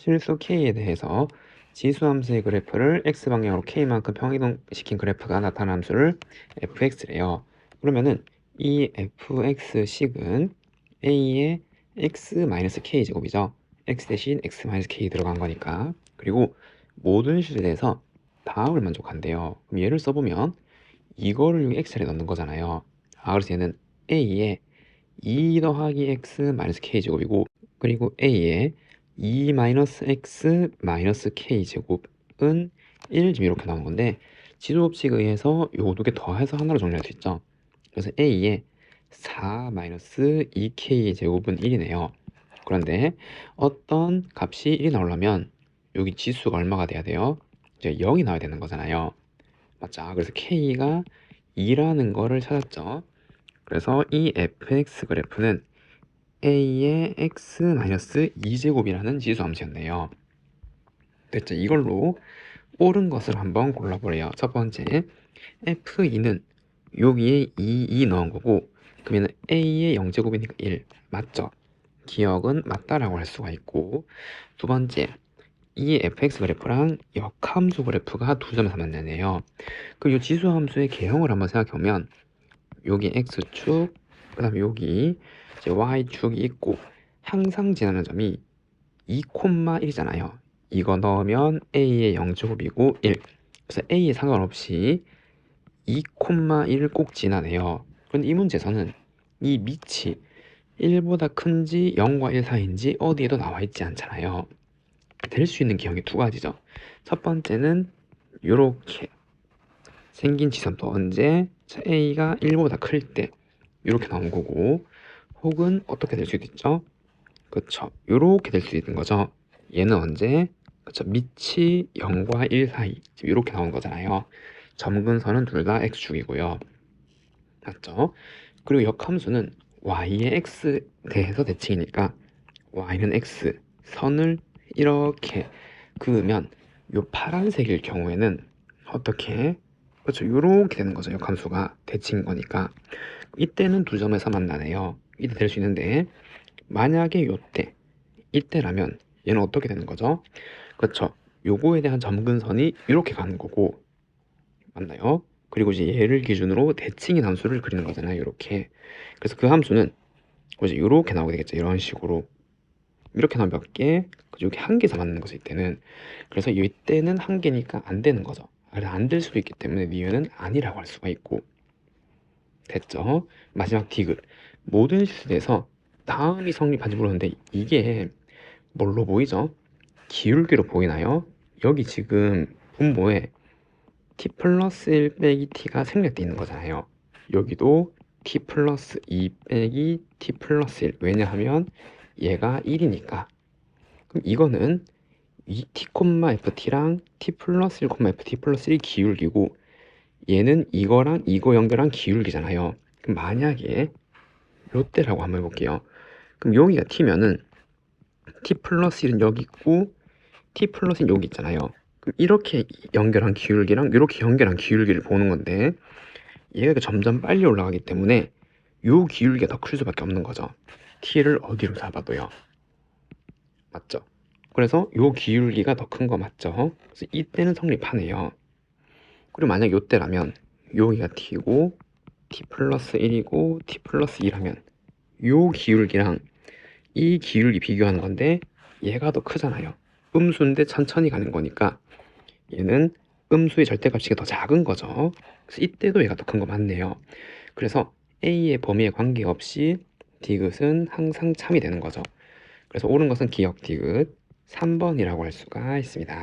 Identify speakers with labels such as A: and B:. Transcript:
A: 실수 k에 대해서 지수 함수의 그래프를 x방향으로 k만큼 평이동시킨 그래프가 나타난 함수를 fx래요. 그러면은 이 fx식은 a의 x-k 제곱이죠. x 대신 x-k 들어간 거니까. 그리고 모든 실에 대해서 다음을 만족한대요. 그럼 얘를 써보면 이거를 x자리에 넣는 거잖아요. 아 그래서 얘는 a의 2 더하기 x k 제곱이고 그리고 a의 2 마이너스 x 마이너스 k 제곱은 1 지금 이렇게 나온 건데 지수법칙에 의해서 요거 두 개 더해서 하나로 정리할 수 있죠. 그래서 a의 4 마이너스 2k 제곱은 1이네요. 그런데 어떤 값이 1이 나오려면 여기 지수가 얼마가 돼야 돼요? 이제 0이 나와야 되는 거잖아요. 맞죠? 그래서 k가 2라는 거를 찾았죠. 그래서 이 fx 그래프는 a의 x-2제곱이라는 지수 함수였네요. 됐죠? 이걸로 옳은 것을 한번 골라보래요. 첫 번째, f2는 여기에 2, 2 넣은 거고 그러면 a의 0제곱이니까 1 맞죠? 기억은 맞다라고 할 수가 있고 두 번째, 이 fx 그래프랑 역함수 그래프가 두 점에서 만나네요. 그리고 이 지수 함수의 개형을 한번 생각해 보면 여기 x축, 그 다음에 여기 이제 y축이 있고 항상 지나는 점이 2,1이잖아요. 이거 넣으면 a의 0제곱이고 1. 그래서 a에 상관없이 2,1을 꼭 지나네요. 그런데 이 문제에서는 이 밑이 1보다 큰지 0과 1 사이인지 어디에도 나와 있지 않잖아요. 될 수 있는 기형이 두 가지죠. 첫 번째는 이렇게 생긴 지점도 언제 자, a가 1보다 클 때 이렇게 나온 거고 혹은 어떻게 될 수도 있죠? 그렇죠. 이렇게 될 수 있는 거죠. 얘는 언제? 그렇죠. 밑이 0과 1 사이 이렇게 나온 거잖아요. 점근선은 둘 다 x축이고요. 맞죠? 그리고 역함수는 y의 x 대해서 대칭이니까 y는 x 선을 이렇게 그으면 요 파란색일 경우에는 어떻게 그렇죠. 요렇게 되는 거죠. 역함수가 대칭인 거니까. 이때는 두 점에서 만나네요. 이때 될 수 있는데. 만약에 요때 이때라면 얘는 어떻게 되는 거죠? 그렇죠. 요거에 대한 점근선이 이렇게 가는 거고. 맞나요? 그리고 이제 얘를 기준으로 대칭인 함수를 그리는 거잖아요. 이렇게. 그래서 그 함수는 이제 이렇게 나오게 되겠죠. 이런 식으로. 이렇게 나오면 몇 개? 여기 한 개에서 맞는 것일 때는. 그래서 이때는 한 개니까 안 되는 거죠. 안 될 수도 있기 때문에 니은은 아니라고 할 수가 있고 됐죠? 마지막 디귿 모든 실수에서 다음이 성립한지 모르는데 이게 뭘로 보이죠? 기울기로 보이나요? 여기 지금 분모에 t 플러스 1 빼기 t가 생략되어 있는 거잖아요. 여기도 t 플러스 2 빼기 t 플러스 1 왜냐하면 얘가 1이니까 그럼 이거는 이 t, ft랑 t 플러스 1, ft 플러스 1 기울기고 얘는 이거랑 이거 연결한 기울기잖아요. 그럼 만약에 요때라고 한번 해볼게요. 그럼 여기가 t면은 t 플러스 1은 여기 있고 t 플러스 1은 여기 있잖아요. 그럼 이렇게 연결한 기울기랑 이렇게 연결한 기울기를 보는 건데 얘가 점점 빨리 올라가기 때문에 요 기울기가 더 클 수밖에 없는 거죠. t를 어디로 잡아도요. 맞죠? 그래서 요 기울기가 더 큰 거 맞죠? 그래서 이때는 성립하네요. 그리고 만약 요때라면 여기가 t고 t 플러스 1이고 t 플러스 2 하면 요 기울기랑 이 기울기 비교하는 건데 얘가 더 크잖아요. 음수인데 천천히 가는 거니까 얘는 음수의 절대값이 더 작은 거죠. 그래서 이때도 얘가 더 큰 거 맞네요. 그래서 a의 범위에 관계없이 디귿은 항상 참이 되는 거죠. 그래서 옳은 것은 기억 디귿 3번이라고 할 수가 있습니다.